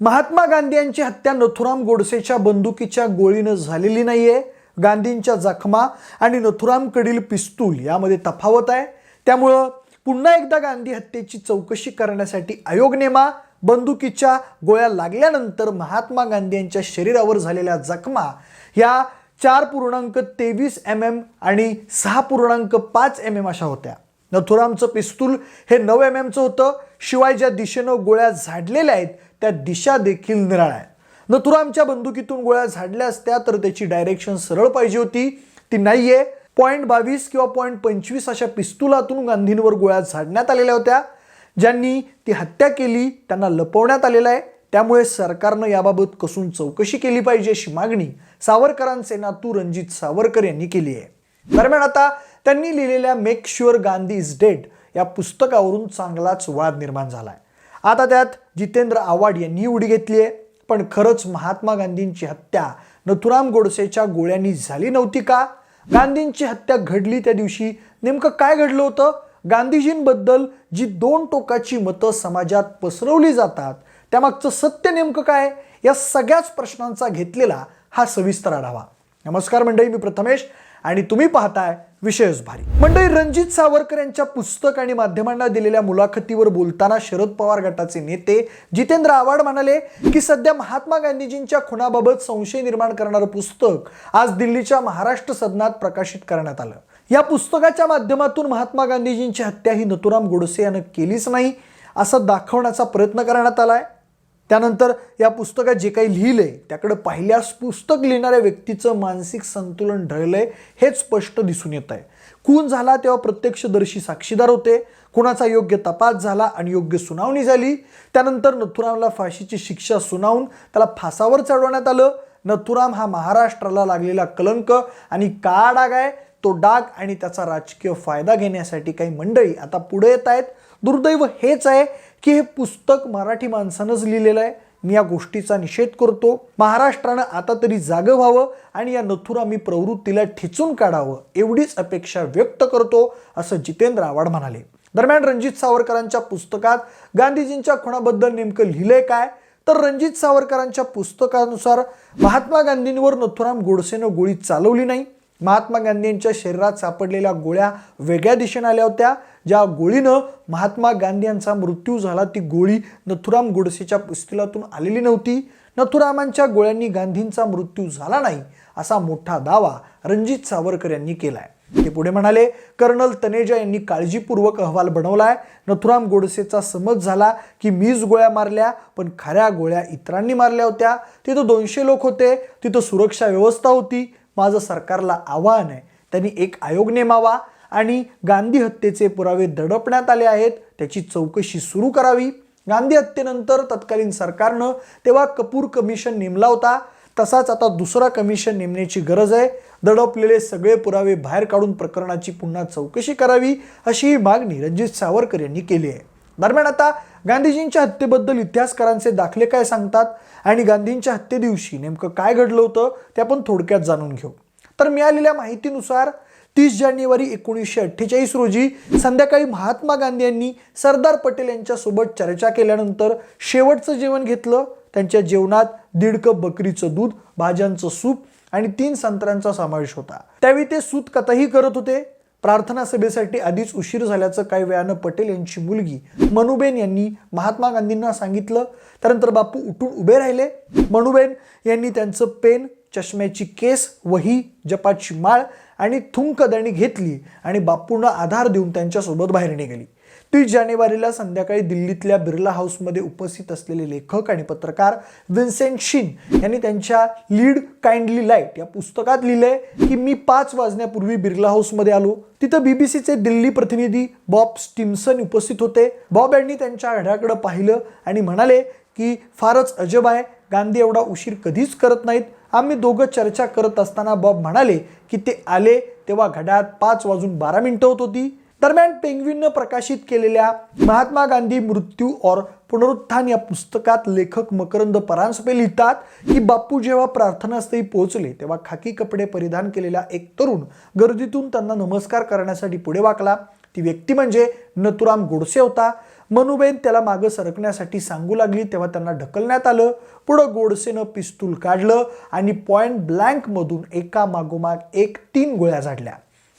महात्मा गांधी यांची हत्या नथुराम गोडसेच्या बंदुकीच्या गोळीनं झालेली नाहीये गांधींच्या जखमा आणि नथुरामकडील पिस्तूल यामध्ये तफावत आहे. त्यामुळं पुन्हा एकदा गांधी हत्येची चौकशी करण्यासाठी आयोग नेमा बंदुकीच्या गोळ्या लागल्यानंतर महात्मा गांधी यांच्या शरीरावर झालेल्या जखमा ह्या चार पूर्णांक तेवीस एम एम आणि सहा पूर्णांक पाच एम एम अशा होत्या. नथुरामचं पिस्तूल हे नऊ एम एमचं होतं. शिवाय ज्या दिशेनं गोळ्या झाडलेल्या आहेत त्या दिशा देखील निराळ्या आहेत. नथुरामच्या बंदुकीतून गोळ्या झाडल्या असत्या तर त्याची डायरेक्शन सरळ पाहिजे होती. ती नाहीये. पॉईंट बावीस किंवा पॉईंट पंचवीस अशा पिस्तुलातून गांधींवर गोळ्या झाडण्यात आलेल्या होत्या. ज्यांनी ती हत्या केली त्यांना लपवण्यात आलेलं आहे. त्यामुळे सरकारनं याबाबत कसून चौकशी केली पाहिजे अशी मागणी सावरकरांचे नातू रणजित सावरकर यांनी केली आहे. दरम्यान आता त्यांनी लिहिलेल्या make sure Gandhi is dead या पुस्तकावरून चांगलाच वाद निर्माण झालाय. आता त्यात जितेंद्र आव्हाड यांनी उडी घेतली आहे पण खरंच महात्मा गांधींची हत्या नथुराम गोडसेच्या गोळ्यांनी झाली नव्हती का? गांधींची हत्या घडली त्या दिवशी नेमकं काय घडलं होतं? गांधीजींबद्दल जी दोन टोकाची मतं समाजात पसरवली जातात त्यामागचं सत्य नेमकं काय? या सगळ्याच प्रश्नांचा घेतलेला हा सविस्तर आढावा. नमस्कार मंडळी मी प्रथमेश. आणि तुम्ही पाहताय विषयच भारी. मंडळी रणजित सावरकर यांच्या पुस्तक आणि माध्यमांना दिलेल्या मुलाखतीवर बोलताना शरद पवार गटाचे नेते जितेंद्र आव्हाड म्हणाले की सध्या महात्मा गांधीजींच्या खुनाबाबत संशय निर्माण करणारं पुस्तक आज दिल्लीच्या महाराष्ट्र सदनात प्रकाशित करण्यात आलं. या पुस्तकाच्या माध्यमातून महात्मा गांधीजींची हत्या ही नथुराम गोडसे यानं केलीच नाही असं दाखवण्याचा प्रयत्न करण्यात आलाय. त्यानंतर या पुस्तकात जे काही लिहिलं आहे त्याकडे पाहिल्यास पुस्तक लिहिणाऱ्या व्यक्तीचं मानसिक संतुलन ढळलंय हेच स्पष्ट दिसून येत आहे. खून झाला तेव्हा प्रत्यक्षदर्शी साक्षीदार होते. कुणाचा योग्य तपास झाला आणि योग्य सुनावणी झाली. त्यानंतर नथुरामला फाशीची शिक्षा सुनावून त्याला फासावर चढवण्यात आलं. नथुराम हा महाराष्ट्राला लागलेला कलंक आणि काळा डाग आहे. तो डाग आणि त्याचा राजकीय फायदा घेण्यासाठी काही मंडळी आता पुढे येत आहेत. दुर्दैव हेच आहे की हे पुस्तक मराठी माणसानंच लिहिलेलं आहे. मी या गोष्टीचा निषेध करतो. महाराष्ट्रानं आता तरी जागं व्हावं आणि या नथुरामी प्रवृत्तीला ठिचून काढावं एवढीच अपेक्षा व्यक्त करतो असं जितेंद्र आव्हाड म्हणाले. दरम्यान रणजित सावरकरांच्या पुस्तकात गांधीजींच्या खुणाबद्दल नेमकं लिहिलंय काय? तर रणजित सावरकरांच्या पुस्तकानुसार महात्मा गांधींवर नथुराम गोडसेनं गोळी चालवली नाही. महात्मा गांधींच्या शरीरात सापडलेल्या गोळ्या वेगळ्या दिशेने आल्या होत्या. ज्या गोळीनं महात्मा गांधी यांचा मृत्यू झाला ती गोळी नथुराम गोडसेच्या पुस्तकातून आलेली नव्हती. नथुरामांच्या गोळ्यांनी गांधींचा मृत्यू झाला नाही असा मोठा दावा रणजित सावरकर यांनी केलाय. ते पुढे म्हणाले कर्नल तनेजा यांनी काळजीपूर्वक अहवाल बनवलाय. नथुराम गोडसेचा समज झाला की मीच गोळ्या मारल्या पण खऱ्या गोळ्या इतरांनी मारल्या होत्या. तिथं दोनशे लोक होते तिथं सुरक्षा व्यवस्था होती. माझं सरकारला आव्हान आहे. त्यांनी एक आयोग नेमावा. आणि गांधी हत्येचे पुरावे दडपण्यात आले आहेत. त्याची चौकशी सुरू करावी. गांधी हत्येनंतर तत्कालीन सरकारनं तेव्हा कपूर कमिशन नेमला होता. तसाच आता दुसरा कमिशन नेमण्याची गरज आहे. दडपलेले सगळे पुरावे बाहेर काढून प्रकरणाची पुन्हा चौकशी करावी अशी ही मागणी रणजित सावरकर यांनी केली आहे. दरम्यान आता गांधीजींच्या हत्येबद्दल इतिहासकारांचे दाखले काय सांगतात आणि गांधींच्या हत्ये दिवशी नेमकं काय घडलं होतं ते आपण थोडक्यात जाणून घेऊ. तर मिळालेल्या माहितीनुसार तीस जानेवारी एकोणीसशे अठ्ठेचाळीस रोजी संध्याकाळी महात्मा गांधी यांनी सरदार पटेल यांच्यासोबत चर्चा केल्यानंतर शेवटचं जेवण घेतलं. त्यांच्या जेवणात दीड कप बकरीचं दूध भाज्यांचं सूप आणि तीन संत्र्यांचा समावेश होता. त्यावेळी ते सूतकथाही करत होते. प्रार्थना सभेसाठी आधीच उशीर झाल्याचं काही वेळानं पटेल यांची मुलगी मनुबेन यांनी महात्मा गांधींना सांगितलं. त्यानंतर बापू उठून उभे राहिले. मनुबेन यांनी त्यांचं पेन चष्म्याची केस वही जपाची माळ आणि थुंकदणी घेतली आणि बापूंना आधार देऊन त्यांच्यासोबत बाहेर निघाली. तीस जानेवारीला संध्याकाळी दिल्लीतल्या बिर्ला हाऊसमध्ये उपस्थित असलेले लेखक आणि पत्रकार विन्सेंट शिन यांनी त्यांच्या लीड काइंडली लाइट या पुस्तकात लिहिलंय की मी पाच वाजण्यापूर्वी बिर्ला हाऊसमध्ये आलो. तिथं बीबीसीचे दिल्ली प्रतिनिधी बॉब स्टिमसन उपस्थित होते. बॉब यांनी त्यांच्या घड्याकडे पाहिलं आणि म्हणाले की फारच अजब आहे. गांधी एवढा उशीर कधीच करत नाहीत. आम्ही दोघं चर्चा करत असताना बॉब म्हणाले की ते आले तेव्हा घड्यात पाच वाजून बारा मिनिटं होत होती. दरम्यान पेंग्विननं प्रकाशित केलेल्या महात्मा गांधी मृत्यू और पुनरुत्थान या पुस्तकात लेखक मकरंद परांजपे लिहितात की बापू जेव्हा प्रार्थनास्थळी पोहोचले तेव्हा खाकी कपडे परिधान केलेला एक तरुण गर्दीतून त्यांना नमस्कार करण्यासाठी पुढे वाकला. ती व्यक्ती म्हणजे नथुराम गोडसे होता. मनुबेन त्याला मागं सरकण्यासाठी सांगू लागली तेव्हा त्यांना ढकलण्यात आलं. पुढं गोडसेनं पिस्तूल काढलं आणि पॉईंट ब्लँकमधून एका मागोमाग एक तीन गोळ्या झाडल्या.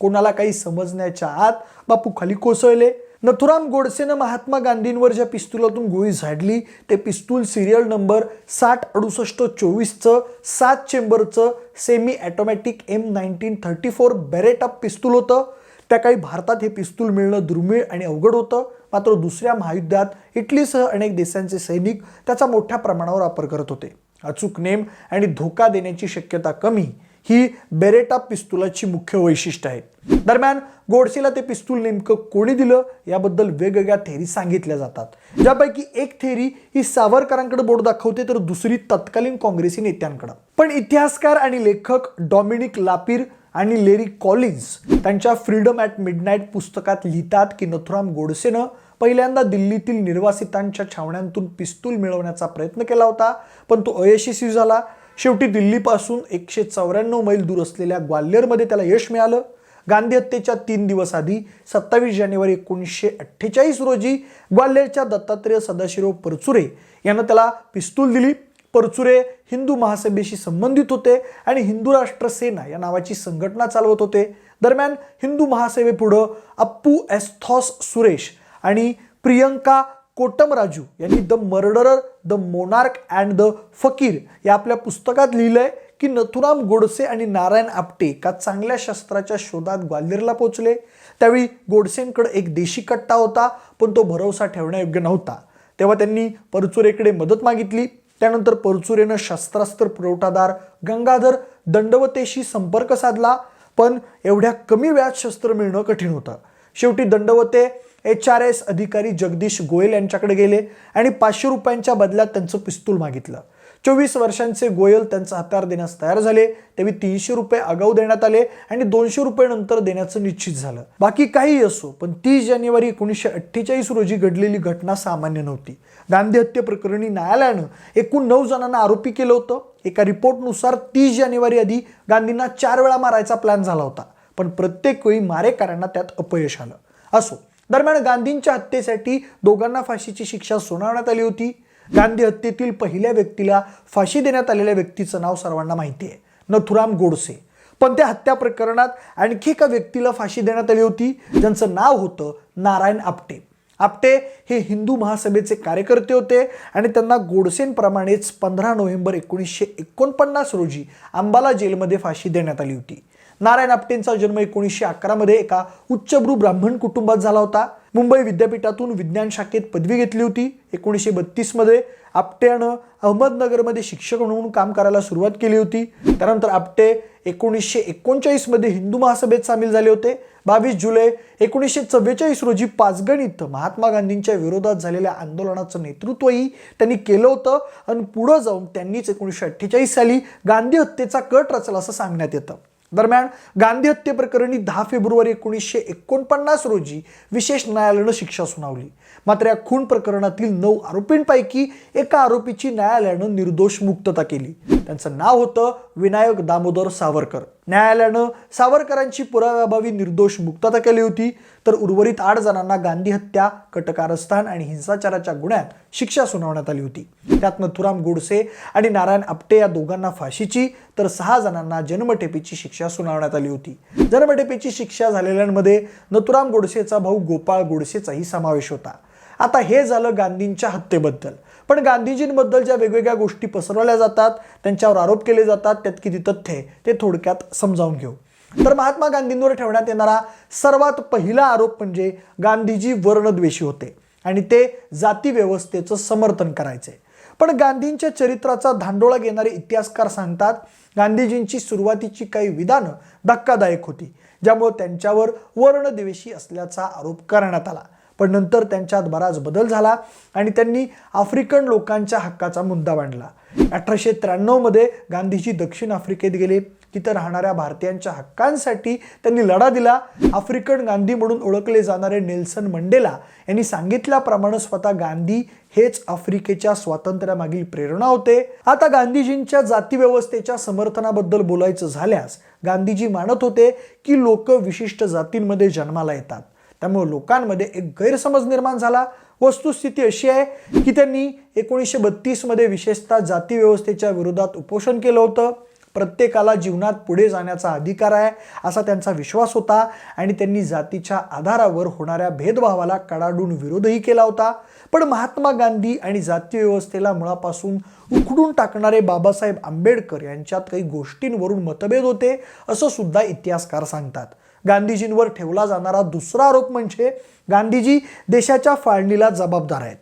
कोणाला काही समजण्याच्या आत बापू खाली कोसळले. नथुराम गोडसेनं महात्मा गांधींवर ज्या पिस्तुलातून गोळी झाडली ते पिस्तूल सिरियल नंबर साठ अडुसष्ट चोवीसचं सात चेंबरचं semi automatic M nineteen thirty four Beretta पिस्तूल होतं. त्या काही भारतात हे पिस्तूल मिळणं दुर्मिळ आणि अवघड होतं. मात्र दुसऱ्या महायुद्धात इटलीसह अनेक देशांचे सैनिक त्याचा मोठ्या प्रमाणावर वापर करत होते. अचूक नेम आणि धोका देण्याची शक्यता कमी ही बेरेटा पिस्तुलाची मुख्य वैशिष्ट्य आहेत दरम्यान गोडसेला ते पिस्तूल नेमकं कोणी दिलं याबद्दल वेगवेगळ्या थेरी सांगितल्या जातात. ज्यापैकी एक थेरी ही सावरकरांकडे बोट दाखवते तर दुसरी तत्कालीन काँग्रेसी नेत्यांकडे. पण इतिहासकार आणि लेखक डॉमिनिक लापीर आणि लेरी कॉलिन्स त्यांच्या फ्रीडम ॲट मिडनाईट पुस्तकात लिहितात की नथुराम गोडसेनं पहिल्यांदा दिल्लीतील निर्वासितांच्या छावण्यांतून पिस्तूल मिळवण्याचा प्रयत्न केला होता पण तो अयशस्वी झाला. शेवटी दिल्लीपासून एकशे चौऱ्याण्णव मैल दूर असलेल्या ग्वाल्हेरमध्ये त्याला यश मिळालं. गांधी हत्येच्या तीन दिवस आधी सत्तावीस जानेवारी एकोणीसशे अठ्ठेचाळीस रोजी ग्वाल्हेरच्या दत्तात्रेय सदाशिवराव परचुरे यानं त्याला पिस्तूल दिली. परचुरे हिंदू महासभेशी संबंधित होते आणि हिंदू राष्ट्र सेना या नावाची संघटना चालवत होते. दरम्यान हिंदू महासभेपुढं अप्पू एस्थॉस सुरेश आणि प्रियंका कोटमराजू यांनी the murderer the monarch and the fakir या आपल्या पुस्तकात लिहिलं आहे की नथुराम गोडसे आणि नारायण आपटे एका चांगल्या शस्त्राच्या शोधात ग्वाल्हेरला पोहोचले. त्यावेळी गोडसेंकडे एक देशी कट्टा होता पण तो भरोसा ठेवण्यायोग्य नव्हता. तेव्हा त्यांनी परचुरेकडे मदत मागितली. त्यानंतर परचुरेनं शस्त्रास्त्र पुरवठादार गंगाधर दंडवतेशी संपर्क साधला पण एवढ्या कमी व्याज शस्त्र मिळणं कठीण होतं. शेवटी दंडवते एच आर एस अधिकारी जगदीश गोयल यांच्याकडे गेले आणि पाचशे रुपयांच्या बदल्यात त्यांचं पिस्तूल मागितलं. चोवीस वर्षांचे गोयल त्यांचा हत्यार देण्यास तयार झाले. तेव्हा तीनशे रुपये आगाऊ देण्यात आले आणि दोनशे रुपये नंतर देण्याचं निश्चित झालं. बाकी काही असो पण तीस जानेवारी एकोणीसशे अठ्ठेचाळीस रोजी घडलेली घटना सामान्य नव्हती. गांधी हत्ये प्रकरणी न्यायालयानं एकूण नऊ जणांना आरोपी केलं होतं. एका रिपोर्टनुसार तीस जानेवारी आधी गांधींना चार वेळा मारायचा प्लॅन झाला होता पण प्रत्येक वेळी मारेकऱ्यांना त्यात अपयश आलं. असो दरम्यान गांधींच्या हत्येसाठी दोघांना फाशीची शिक्षा सुनावण्यात आली होती. गांधी हत्येतील पहिल्या व्यक्तीला फाशी देण्यात आलेल्या व्यक्तीचं नाव सर्वांना माहिती आहे. नथुराम गोडसे. पण त्या हत्या प्रकरणात आणखी एका व्यक्तीला फाशी देण्यात आली होती. ज्यांचं नाव होतं नारायण आपटे. आपटे हे हिंदू महासभेचे कार्यकर्ते होते आणि त्यांना गोडसेंप्रमाणेच पंधरा नोव्हेंबर एकोणीसशे एकोणपन्नास रोजी अंबाला जेलमध्ये फाशी देण्यात आली होती. नारायण आपटेंचा जन्म एकोणीसशे अकरामध्ये एका उच्चभ्रू ब्राह्मण कुटुंबात झाला होता. मुंबई विद्यापीठातून विज्ञान शाखेत पदवी घेतली होती. एकोणीसशे बत्तीसमध्ये आपटेनं अहमदनगरमध्ये शिक्षक म्हणून काम करायला सुरुवात केली होती. त्यानंतर आपटे एकोणीसशे एकोणचाळीसमध्ये हिंदू महासभेत सामील झाले होते. बावीस जुलै एकोणीसशे चव्वेचाळीस रोजी पाचगण इथं महात्मा गांधींच्या विरोधात झालेल्या आंदोलनाचं नेतृत्वही त्यांनी केलं होतं आणि पुढं जाऊन त्यांनीच एकोणीसशे अठ्ठेचाळीस साली गांधी हत्येचा कट रचला असं सांगण्यात येतं. दरम्यान गांधी हत्ये प्रकरणी दहा फेब्रुवारी एकोणीसशे एकोणपन्नास रोजी विशेष न्यायालयानं शिक्षा सुनावली. मात्र या खून प्रकरणातील नऊ आरोपींपैकी एका आरोपीची न्यायालयानं निर्दोष मुक्तता केली. त्यांचं नाव होतं विनायक दामोदर सावरकर. न्यायालयानं सावरकरांची पुराव्याभावी निर्दोष मुक्तता केली होती. तर उर्वरित आठ जणांना गांधी हत्या कटकारस्थान आणि हिंसाचाराच्या गुन्ह्यात शिक्षा सुनावण्यात आली होती. त्यात नथुराम गोडसे आणि नारायण आपटे या दोघांना फाशीची तर सहा जणांना जन्मठेपेची शिक्षा सुनावण्यात आली होती. जन्मठेपेची शिक्षा झालेल्यांमध्ये नथुराम गोडसेचा भाऊ गोपाळ गोडसेचाही समावेश होता. आता हे झालं गांधींच्या हत्येबद्दल. पण गांधीजींबद्दल ज्या वेगवेगळ्या गोष्टी पसरवल्या जातात त्यांच्यावर आरोप केले जातात त्यात किती तथ्य आहे ते थोडक्यात समजावून घेऊ. तर महात्मा गांधींवर ठेवण्यात येणारा सर्वात पहिला आरोप म्हणजे गांधीजी वर्णद्वेषी होते आणि ते जाती व्यवस्थेचं समर्थन करायचे. पण गांधींच्या चरित्राचा धांडोळा घेणारे इतिहासकार सांगतात गांधीजींची सुरुवातीची काही विधानं धक्कादायक होती ज्यामुळे त्यांच्यावर वर्णद्वेषी असल्याचा आरोप करण्यात आला. पण नंतर त्यांच्यात बराच बदल झाला आणि त्यांनी आफ्रिकन लोकांच्या हक्काचा मुद्दा मांडला. अठराशे त्र्याण्णवमध्ये गांधीजी दक्षिण आफ्रिकेत गेले. तिथं राहणाऱ्या भारतीयांच्या हक्कांसाठी त्यांनी लढा दिला. आफ्रिकन गांधी म्हणून ओळखले जाणारे नेल्सन मंडेला यांनी सांगितल्याप्रमाणे स्वतः गांधी हेच आफ्रिकेच्या स्वातंत्र्यामागील प्रेरणा होते. आता गांधीजींच्या जातीव्यवस्थेच्या समर्थनाबद्दल बोलायचं झाल्यास गांधीजी मानत होते की लोक विशिष्ट जातींमध्ये जन्माला येतात. त्यामुळे लोकांमध्ये एक गैरसमज निर्माण झाला. वस्तुस्थिती अशी आहे की त्यांनी एकोणीसशे बत्तीसमध्ये विशेषतः जाती व्यवस्थेच्या विरोधात उपोषण केलं होतं. प्रत्येकाला जीवनात पुढे जाण्याचा अधिकार आहे असा त्यांचा विश्वास होता आणि त्यांनी जातीच्या आधारावर होणाऱ्या भेदभावाला कडाडून विरोधही केला होता. पण महात्मा गांधी आणि जाती व्यवस्थेला मुळापासून उखडून टाकणारे बाबासाहेब आंबेडकर यांच्यात काही गोष्टींवरून मतभेद होते असं सुद्धा इतिहासकार सांगतात. गांधीजींवर ठेवला जाणारा दुसरा आरोप म्हणजे गांधीजी देशाच्या फाळणीला जबाबदार आहेत.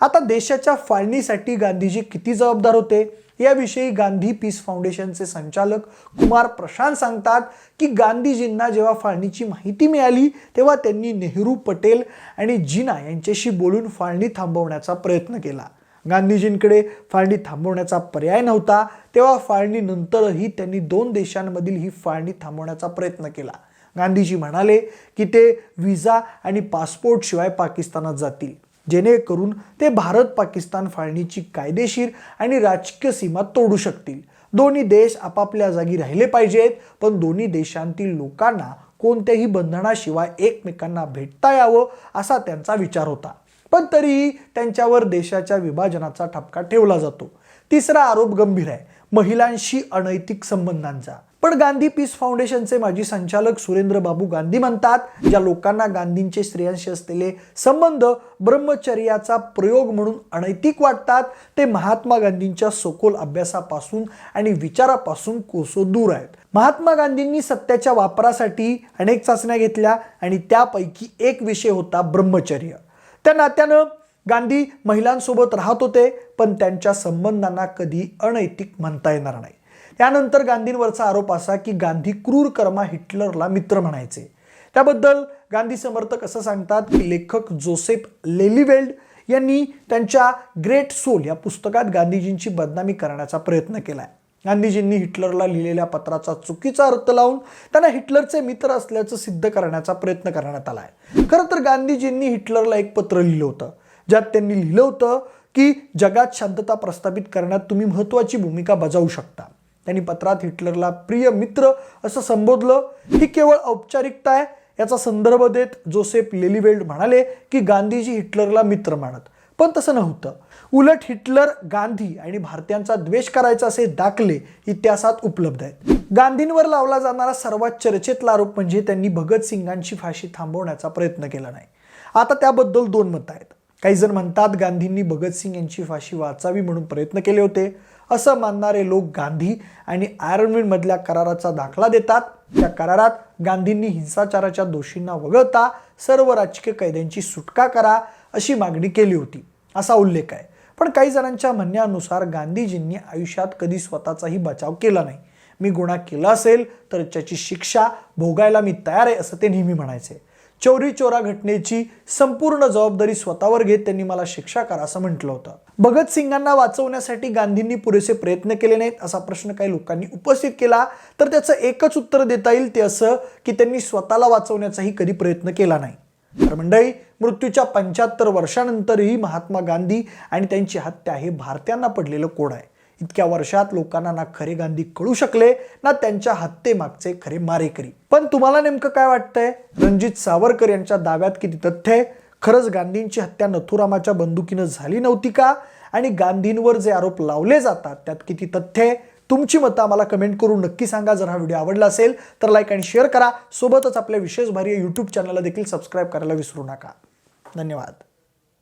आता देशाच्या फाळणीसाठी गांधीजी किती जबाबदार होते? याविषयी गांधी पीस फाउंडेशनचे संचालक कुमार प्रशांत सांगतात की गांधीजींना जेव्हा फाळणीची माहिती मिळाली तेव्हा त्यांनी नेहरू पटेल आणि जिना यांच्याशी बोलून फाळणी थांबवण्याचा प्रयत्न केला. गांधीजींकडे फाळणी थांबवण्याचा पर्याय नव्हता तेव्हा फाळणीनंतरही त्यांनी दोन देशांमधील ही फाळणी थांबवण्याचा प्रयत्न केला. गांधीजी म्हणाले की ते विजा आणि पासपोर्टशिवाय पाकिस्तानात जातील जेणेकरून ते भारत पाकिस्तान फाळणीची कायदेशीर आणि राजकीय सीमा तोडू शकतील. दोन्ही देश आपापल्या जागी राहिले पाहिजेत पण दोन्ही देशांतील लोकांना कोणत्याही बंधनाशिवाय एकमेकांना भेटता यावं असा त्यांचा विचार होता. पण तरीही त्यांच्यावर देशाच्या विभाजनाचा ठपका ठेवला जातो. तिसरा आरोप गंभीर आहे. महिलांशी अनैतिक संबंधांचा. पण गांधी पीस फाउंडेशनचे माजी संचालक सुरेंद्र बाबू गांधी म्हणतात ज्या लोकांना गांधींचे स्त्रियांशी असलेले संबंध ब्रह्मचर्याचा प्रयोग म्हणून अनैतिक वाटतात ते महात्मा गांधींच्या सखोल अभ्यासापासून आणि विचारापासून कोसो दूर आहेत. महात्मा गांधींनी सत्याच्या वापरासाठी अनेक चाचण्या घेतल्या आणि त्यापैकी एक विषय होता ब्रह्मचर्य. त्या नात्यानं गांधी महिलांसोबत राहत होते पण त्यांच्या संबंधांना कधी अनैतिक म्हणता येणार नाही. त्यानंतर गांधींवरचा आरोप असा की गांधी क्रूर कर्मा हिटलरला मित्र म्हणायचे. त्याबद्दल गांधी समर्थक असं सांगतात की लेखक जोसेफ लेलिवेल्ड यांनी त्यांच्या ग्रेट सोल या पुस्तकात गांधीजींची बदनामी करण्याचा प्रयत्न केलाय. गांधीजींनी हिटलरला लिहिलेल्या पत्राचा चुकीचा अर्थ लावून त्यांना हिटलरचे मित्र असल्याचं सिद्ध करण्याचा प्रयत्न करण्यात आला आहे खरं तर गांधीजींनी हिटलरला एक पत्र लिहिलं होतं ज्यात त्यांनी लिहिलं होतं की जगात शांतता प्रस्थापित करण्यात तुम्ही महत्त्वाची भूमिका बजावू शकता. त्यांनी पत्रात हिटलरला प्रिय मित्र असं संबोधलं ही केवळ औपचारिकता आहे. याचा संदर्भ देत जोसेफ लेलिवेल्ड म्हणाले की गांधीजी हिटलरला मित्र मानत. पण तसं नव्हतं. उलट हिटलर गांधी आणि भारतीयांचा द्वेष करायचा असे दाखले इतिहासात उपलब्ध आहेत. गांधींवर लावला जाणारा सर्वात चर्चेतला आरोप म्हणजे त्यांनी भगतसिंगांची फाशी थांबवण्याचा प्रयत्न केला नाही. आता त्याबद्दल दोन मतं आहेत. काही जण म्हणतात गांधींनी भगतसिंग यांची फाशी वाचावी म्हणून प्रयत्न केले होते. असं मानणारे लोक गांधी आणि आयर्नमॅन कराराचा दाखला देतात. त्या करारात गांधींनी हिंसाचाराच्या दोषींना वगळता सर्व राजकीय कैद्यांची सुटका करा अशी मागणी केली होती. असा उल्लेख आहे. पण काही जणांच्या म्हणण्यानुसार गांधीजींनी आयुष्यात कधी स्वतःचाही बचाव केला नाही. मी गुन्हा केला असेल तर त्याची शिक्षा भोगायला मी तयार आहे असं ते नेहमी म्हणायचे. चोरी चोरा घटनेची संपूर्ण जबाबदारी स्वतःवर घेत त्यांनी मला शिक्षा करा असं म्हटलं होतं. भगतसिंगांना वाचवण्यासाठी गांधींनी पुरेसे प्रयत्न केले नाहीत असा प्रश्न काही लोकांनी उपस्थित केला तर त्याचं एकच उत्तर देता येईल ते असं की त्यांनी स्वतःला वाचवण्याचाही कधी प्रयत्न केला नाही. तर मंडळी मृत्यूच्या पंच्याहत्तर वर्षानंतरही महात्मा गांधी आणि त्यांची हत्या हे भारतीयांना पडलेलं कोड आहे. इतक्या वर्षात लोकांना ना खरे गांधी कळू शकले ना त्यांच्या हत्येमागचे खरे मारेकरी. पण तुम्हाला नेमकं काय वाटतंय? रणजित सावरकर यांच्या दाव्यात किती तथ्य आहे? खरंच गांधींची हत्या नथुरामाच्या बंदुकीनं झाली नव्हती का? आणि गांधींवर जे आरोप लावले जातात त्यात किती तथ्य आहे? तुमची मतं आम्हाला कमेंट करून नक्की सांगा. जर हा व्हिडिओ आवडला असेल तर लाईक आणि शेअर करा. सोबतच आपल्या विशेष भारी यूट्यूब चॅनलला देखील सबस्क्राईब करायला विसरू नका. धन्यवाद.